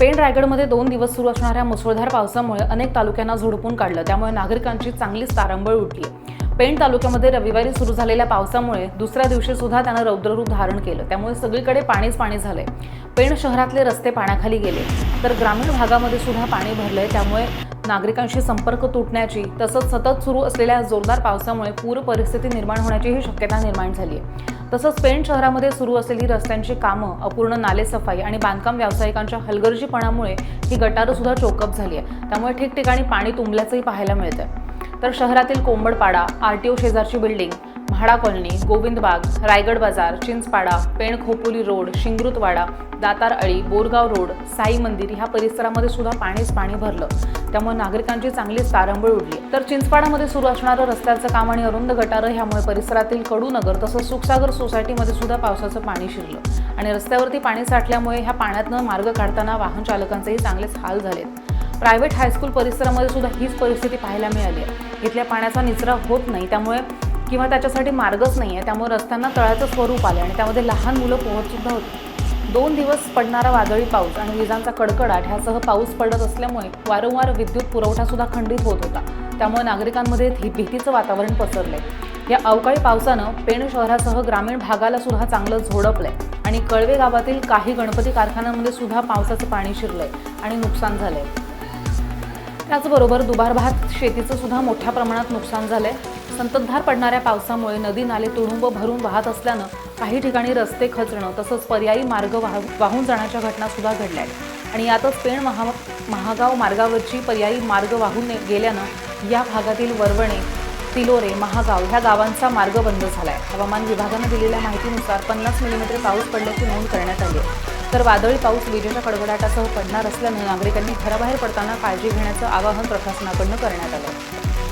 पेण रायगडमध्ये दोन दिवस सुरू असणाऱ्या मुसळधार पावसामुळे अनेक तालुक्यांना झोडपून काढलं. त्यामुळे नागरिकांची चांगलीच तारंबळ उठली. पेण तालुक्यामध्ये रविवारी सुरू झालेल्या पावसामुळे दुसऱ्या दिवशी सुद्धा त्यानं रौद्ररूप धारण केलं. त्यामुळे सगळीकडे पाणीच पाणी झालंय. पेण शहरातले रस्ते पाण्याखाली गेले. तर ग्रामीण भागामध्ये सुद्धा पाणी भरलंय. त्यामुळे नागरिकांशी संपर्क तुटण्याची तसंच सतत सुरू असलेल्या जोरदार पावसामुळे पूर परिस्थिती निर्माण होण्याचीही शक्यता निर्माण झाली आहे तसंच पेण शहरामध्ये सुरू असलेली रस्त्यांची कामं अपूर्ण नालेसफाई आणि बांधकाम व्यावसायिकांच्या हलगर्जीपणामुळे ही गटारं सुद्धा चोकअप झाली आहे त्यामुळे ठिकठिकाणी पाणी तुंबल्याचंही पाहायला मिळतं तर शहरातील कोंबडपाडा आर टी ओ शेजारची बिल्डिंग म्हाडा कॉलनी गोविंदबाग रायगड बाजार चिंचपाडा पेणखोपोली रोड शिंगृतवाडा दातार अळी बोरगाव रोड साई मंदिर ह्या परिसरामध्ये सुद्धा पाणीच पाणी भरलं. त्यामुळे नागरिकांची चांगलीच तारंबळ उडली तर चिंचपाडामध्ये सुरू असणारं रस्त्याचं काम आणि अरुंद गटारं ह्यामुळे परिसरातील कडूनगर तसंच सुखसागर सोसायटीमध्ये सुद्धा पावसाचं पाणी शिरलं. आणि रस्त्यावरती पाणी साठल्यामुळे ह्या पाण्यातनं मार्ग काढताना वाहन चालकांचेही चांगलेच हाल झालेत. प्रायव्हेट हायस्कूल परिसरामध्ये सुद्धा हीच परिस्थिती पाहायला मिळाली आहे. इथल्या पाण्याचा निचरा होत नाही त्यामुळे किंवा त्याच्यासाठी मार्गच नाही आहे त्यामुळे रस्त्यांना तळाचं स्वरूप आलं आणि त्यामध्ये लहान मुलं पोहोचसुद्धा होती. दोन दिवस पडणारा वादळी पाऊस आणि विजांचा कडकडाट ह्यासह पाऊस पडत असल्यामुळे वारंवार विद्युत पुरवठासुद्धा खंडित होत होता. त्यामुळे नागरिकांमध्ये भीतीचं वातावरण पसरले या अवकाळी पावसानं पेण शहरासह ग्रामीण भागाला सुद्धा चांगलं झोडपलंय आणि कळवे गावातील काही गणपती कारखान्यांमध्ये सुद्धा पावसाचं पाणी शिरलंय आणि नुकसान झालंय. त्याचबरोबर दुबार भात शेतीचं सुद्धा मोठ्या प्रमाणात नुकसान झालंय. संततधार पडणाऱ्या पावसामुळे नदी नाले तुडुंब भरून वाहत असल्यानं काही ठिकाणी रस्ते खचणं तसंच पर्यायी मार्ग वाह वाहून जाण्याच्या घटना सुद्धा घडल्या आहेत आणि यातच पेण महा महागाव मार्गावरची पर्यायी मार्ग वाहून गेल्यानं या भागातील वरवणे तिलोरे महागाव ह्या गावांचा मार्ग बंद झाला आहे हवामान विभागानं दिलेल्या माहितीनुसार पन्नास मिलीमीटर पाऊस पडल्याची नोंद करण्यात आली आहे. तर वादळी पाऊस विजेच्या कडकडाटासह पडणार असल्यानं नागरिकांनी घराबाहेर पडताना काळजी घेण्याचं आवाहन प्रशासनाकडनं करण्यात आलं.